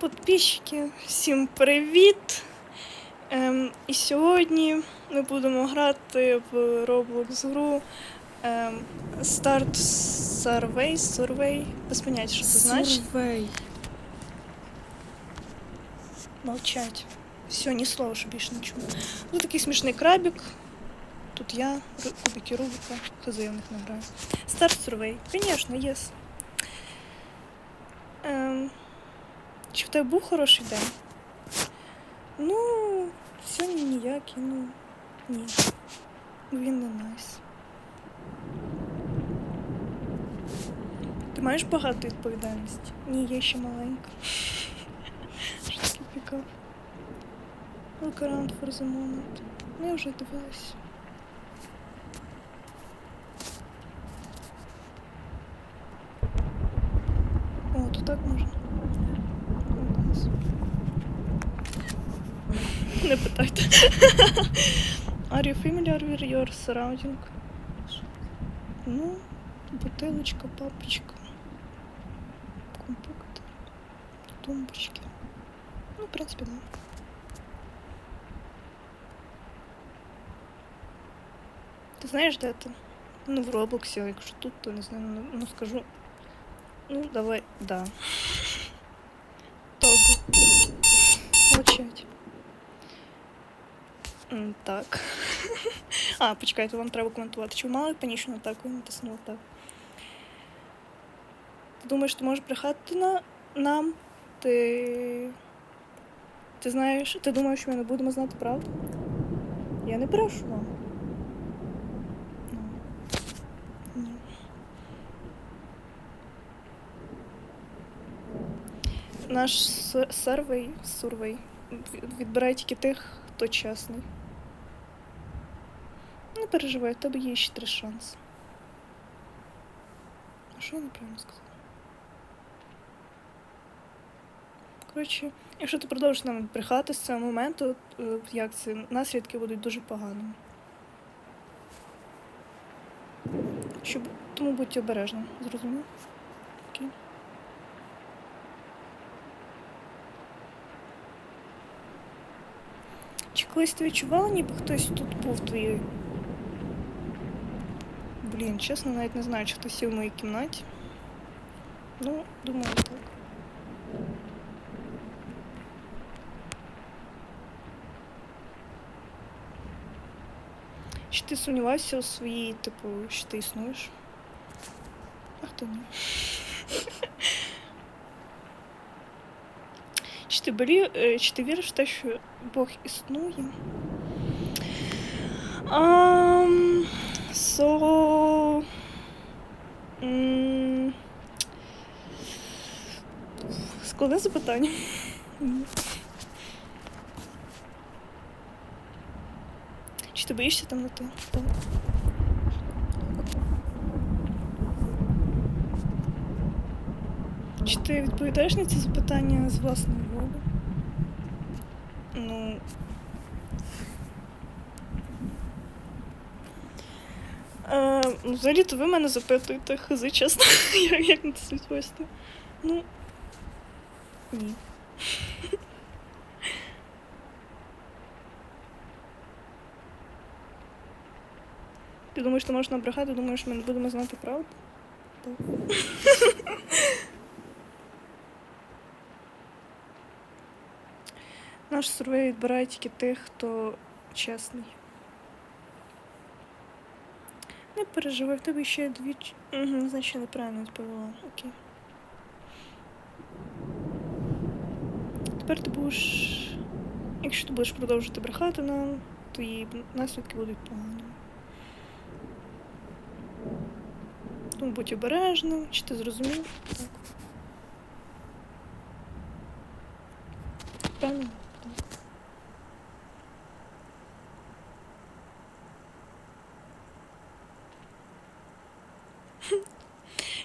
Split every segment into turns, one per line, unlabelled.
Підписчики, всім привіт! Ем, і сьогодні ми будемо грати в Roblox гру ем, Start Survey, Survey, без поняття, що це значить.
Сурвей.
Молчать. Все, ні слова, що більше не чую. Ну такий смішний крабик. Тут я, кубики Рубика, хз я в них не граю. Start Survey, звісно, єс. Ем, чи в тебе був хороший день? Ну, сьогодні ніякий, ну ні. Він не найс. Ти маєш багато відповідальності? Ні, я ще маленька. Що пікап? Look around for the moment. Ну, я вже дивилась. О, тут так можна. Клас. Не питайте. Are you familiar with your surrounding? Ну, бутилочка, папочка, компактор, тумбочки. Ну, в принципе, да. Ти знаєш, де ти? Ну, в Роблоксі, а якщо тут, то не знаю, ну, ну скажу. Ну, давай, да. Тогу. Мовчать. М, Так. А, почекайте, вам треба коментувати. Чи мали панічну атаку? Я натиснула так. Ти думаєш, ти можеш брехати на нам? Ти. Ти знаєш, ти думаєш, що ми не будемо знати правду? Я не брешу вам. Наш сервей, сурвей відбирає тільки тих, хто чесний. Не переживай, в тебе є ще три шанси. А що я неправильно сказала? Коротше, якщо ти продовжиш нам брехати з цього моменту, е, як це, наслідки будуть дуже поганими. Щоб, тому будь обережним, зрозумів? Чи колись ти відчувала, ніби хтось тут був твоєю? Блін, чесно, навіть не знаю, чи хтось сів в моїй кімнаті. Ну, думаю, так. Чи ти сумнівався у своїй, типу, що ти існуєш? А хто ні? Чи ти, болі... е, чи ти віриш в те, що Бог існує? Um, so... м, Складне запитання. Ні. Чи ти боїшся темноти? Так. Чи ти відповідаєш на ці запитання з власної волі? Ну. Е, ну, взагалі-то ви мене запитуєте, хази, чесно, як, як на це відповісти. Ну. Ні. Ти думаєш, що можна брехати, думаєш, ми не будемо знати правду? Так. Наш сурвей відбирає тільки тих, хто чесний. Не переживай, в тебе ще дві. Угу, значить, я неправильно відповіла. Окей. Тепер ти будеш. Якщо ти будеш продовжувати брехати нам, твої наслідки будуть поганими. Тому будь обережним, чи ти зрозумів? Так. Правильно?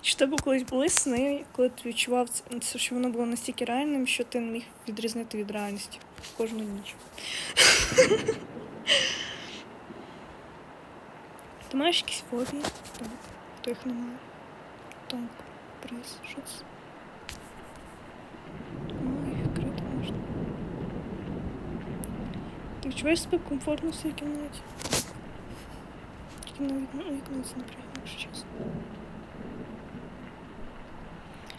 Чи тебе колись були сни, коли ти відчував це- це, що воно було настільки реальним, що ти не міг відрізнити від реальності кожну ніч? Ти маєш якісь фобії? Так. Хто їх не має? Тонко. Прес. Що це? Ой. Відчуваєш себе комфортно в своїй кімнаті? Тільки на вікно, вікно це напрягає, якщо чесно.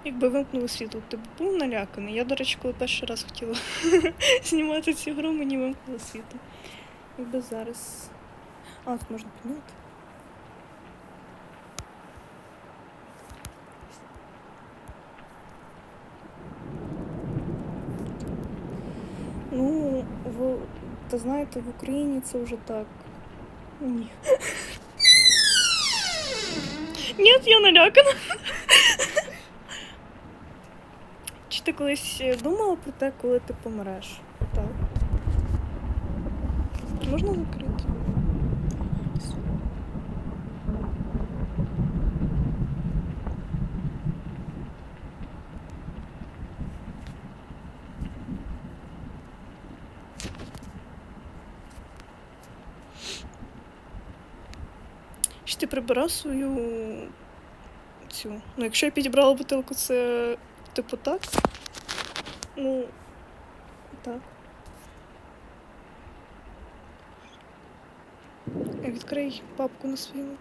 Якби вимкнули світло, ти б був наляканий. Я, до речі, коли перший раз хотіла знімати цю гру, мені вимкнули світло. Якби зараз. А, тут можна підняти. Ну, в... та знаєте, в Україні це вже так. Ні. Ні, я налякана. Чи ти колись е, думала про те, коли ти помреш? Так. Можна закрити? Ти прибирав свою цю. Ну, якщо я підібрала бутилку, це типу так. Ну, так. Е, Відкрий папку на своєму.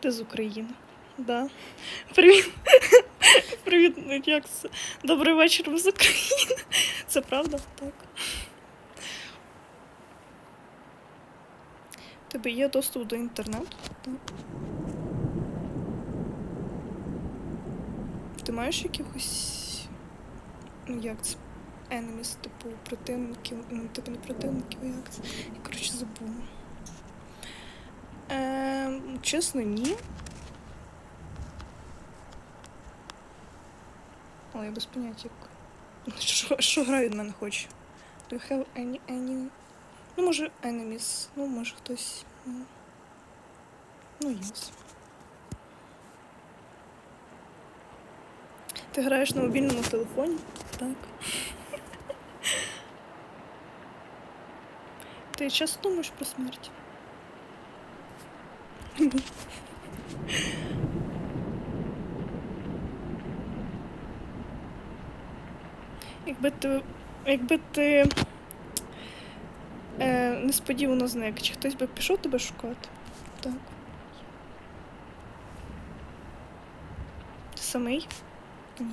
Ти з України. Да. Привіт. Привіт, як це? Добрий вечір, ви з України. Це правда? Так. Тебе є доступ до інтернету? Ти маєш якихось. Ну як це? Enemies, типу противників. Ну, типу не противників, як це? Я коротше забула. Ем, чесно, ні. Але я без поняття як. Що, що гра від мене хоче? Do you have any, any... Ну, може, enemies. Ну, може хтось. Ну, ну. Ти граєш на мобільному телефоні? Так. Ти часто думаєш про смерть? Якби ти. Якби ти е, несподівано зник, чи хтось би пішов тебе шукати? Так. Ти самий? Ні.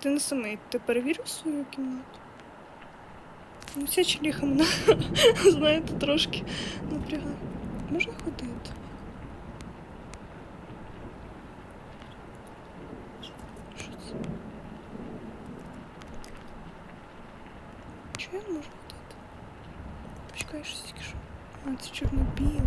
Ти не самий, ти перевірив свою кімнату? Ну, ця челіха мене, знаєте, трошки напрягає. Можна ходити? Що це? Чого я не можу ходити? Почекай, що тільки що. А, це чорно-біле.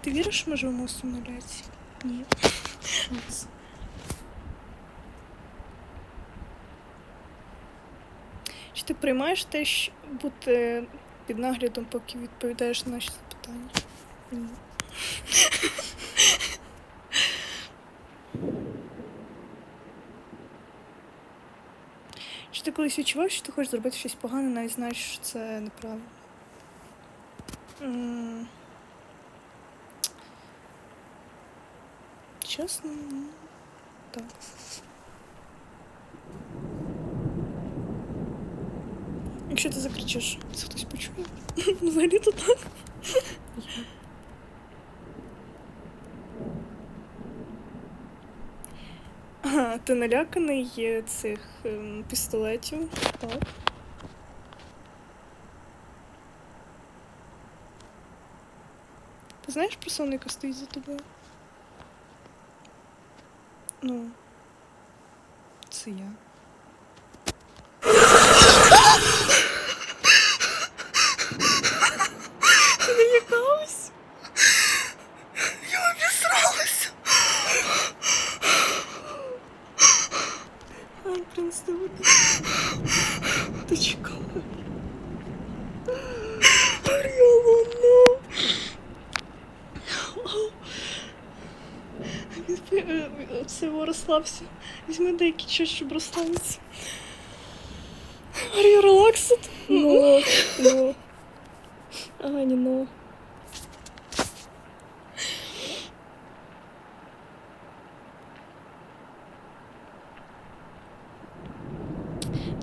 Ти віриш, ми живемо в симуляції? Ні. Чи ти приймаєш те, що бути під наглядом, поки відповідаєш на наші запитання? Чи ти колись відчував, що ти хочеш зробити щось погане, навіть знаєш, що це неправильно? М. Чесно, так. Якщо ти закричиш, це хтось почує. Взагалі то так. Ага, ти наляканий цих ем, пістолетів. Так. Ти знаєш персону, яка стоїть за тобою? Ну. Це я. Ти налякалась? Я обісралася. Ай, принесли води. Ти чекала. Аріала, ну. Е, Всього розслабся. Візьми деякий час, щоб розслабитися. Are you relaxed?
No, no. Ані, no.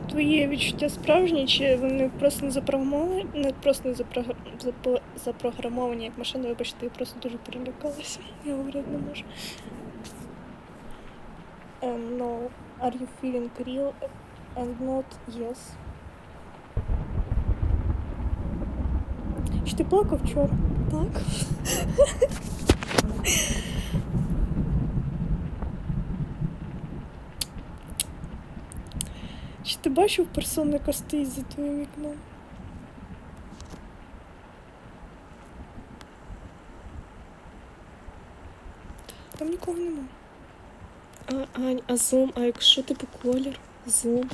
Твої відчуття справжні, чи вони просто не запрограмовані, не просто не запро- запрограмовані як машина, вибачте, я просто дуже перелякалася. Я говорити не можу. No. Are you feeling real and not yes? Чи ти плакав вчора? Так. Чи ти бачив персону, яка стоїть за твоїм вікном? Там нікого нема.
А, Ань, а зум, а якщо типу колір? Зум.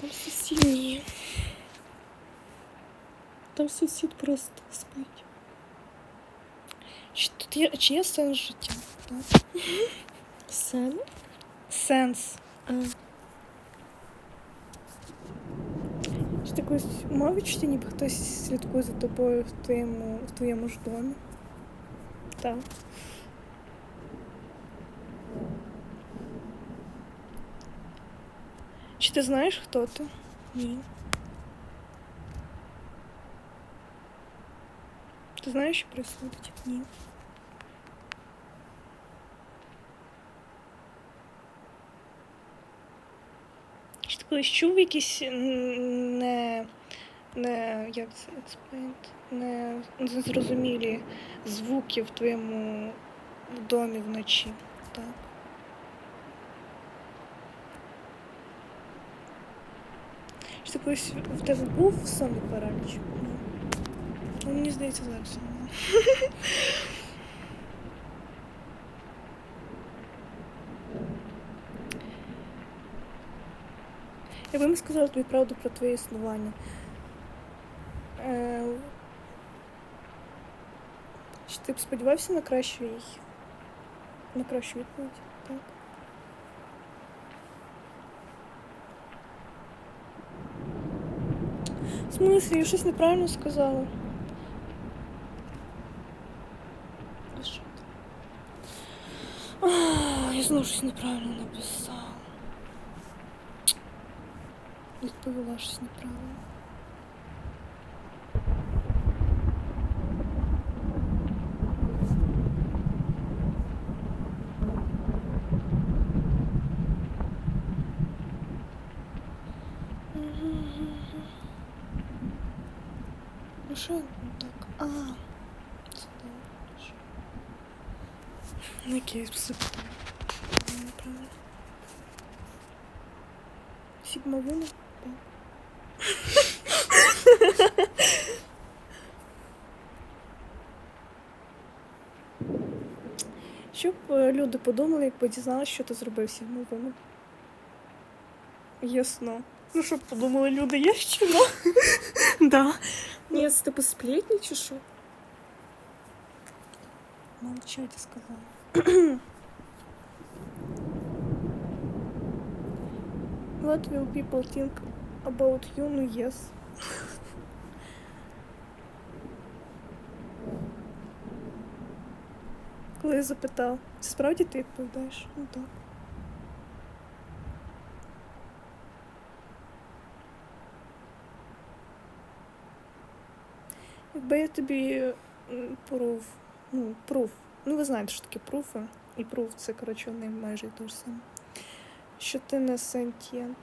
Там сусід.
Ні.
Там сусід просто спить.
Чи тут є, чи є сенс життя? Так.
Сен?
Сенс.
А,
Чи ти колись мав ніби хтось слідкує за тобою в твоєму, в твоєму ж домі? Так. Чи ти знаєш, хто ти? Ні. Ти знаєш, що происходить? Ні. Колись чув якісь не, не як це не незрозумілі звуки в твоєму домі вночі? Так. Чи колись в тебе був сонний параліч? Ну, мені здається, зараз. Якби ми сказали тобі правду про твоє існування. Е, Чи ти б сподівався на кращу їх? На кращу відповідь? Так. В смислі, я щось неправильно сказала.
а що?
Я знову щось неправильно написала. Відповіла щось неправильно. Ну що не так? А, це добре. Ну, який псих. Неправильно. Так. Щоб е, люди подумали, якби дізналися, що ти зробив Сігма Вуна. Ясно. Ну, щоб подумали люди, є що? Да.
Ні, це типу сплетні чи що?
Молчать сказала. What will people think about you? Ну, yes. Коли я запитав, це справді ти відповідаєш? Ну так. Якби я тобі пруф, ну, пруф. Ну, ви знаєте, що таке пруфи. І пруф це, коротше, вони майже те ж саме. Що ти не сентієнт.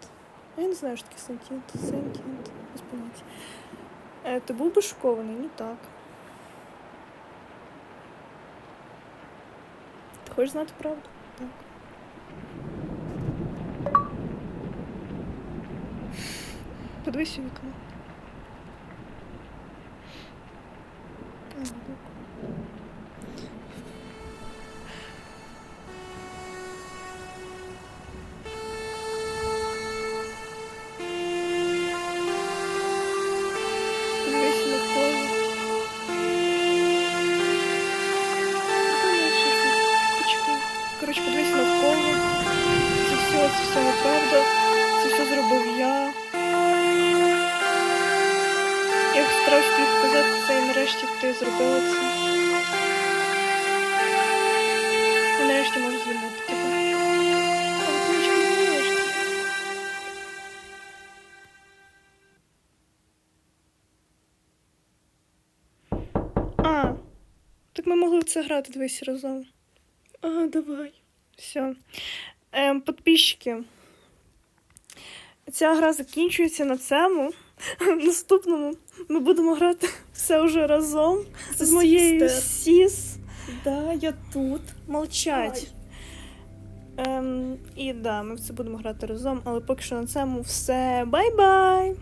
А я не знаю, що таке сентієнт. Сентієнт. Без поняття. Е, ти був би шокований? Ну так. Хочеш знати правду? Так. Подивись Так ми могли в це грати дивись разом.
А, давай.
Все. Ем, підписчики. Ця гра закінчується на цьому. В наступному ми будемо грати все вже разом
Це
з моєю сіс.
Да, я тут.
Молчать. Ем, і да, ми в це будемо грати разом, але поки що на цьому все. Бай-бай!